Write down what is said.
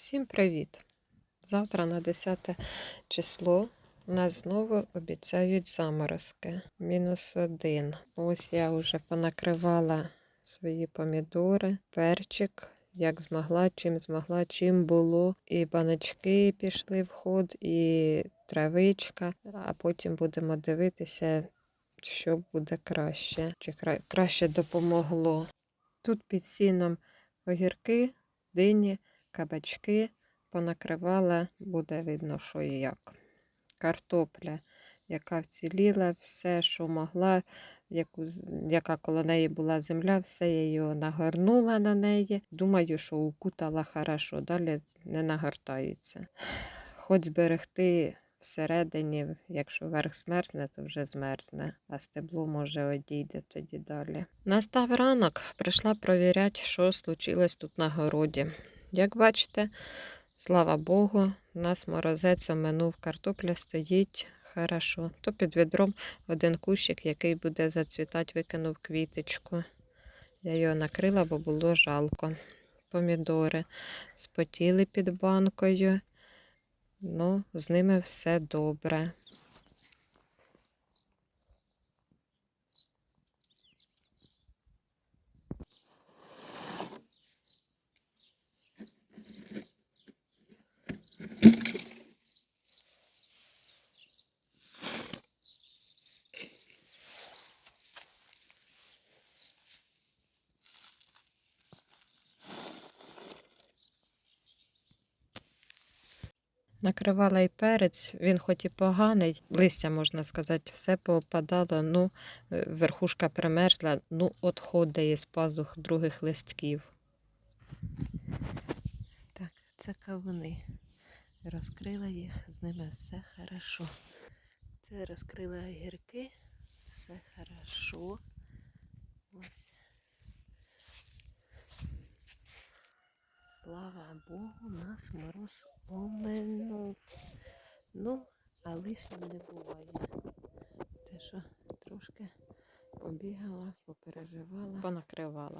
Всім привіт! Завтра на 10 число нас знову обіцяють заморозки. Мінус один. Ось я вже понакривала свої помідори, перчик, як змогла, чим змогла, чим було. І баночки пішли в ход, і травичка, а потім будемо дивитися, що буде краще, чи краще допомогло. Тут під сіном огірки, дині, кабачки понакривала, буде видно, що і як. Картопля, яка вціліла, все, що могла, яку, яка коло неї була земля, все я її нагорнула на неї. Думаю, що укутала хорошо, далі не нагортається. Хоч зберегти всередині, якщо верх змерзне, то вже змерзне, а стебло може одійде тоді далі. Настав ранок, прийшла провіряти, що случилось тут на городі. Як бачите, слава Богу, у нас морозець оминув, картопля стоїть хорошо. То під відром один кущик, який буде зацвітати, викинув квіточку. Я його накрила, бо було жалко. Помідори спотіли під банкою. Ну, з ними все добре. Накривала і перець, він хоч і поганий, листя, можна сказати, все поопадало, ну, е, верхушка примерзла, ну, отходить із пазух других листків. Так, це кавуни. Розкрила їх, з ними все хорошо. Це розкрила огірки, все хорошо. Ось. Слава Богу, нас мороз оминув. Ну, а лишнім не буває. Те, що трошки побігала, попереживала, понакривала.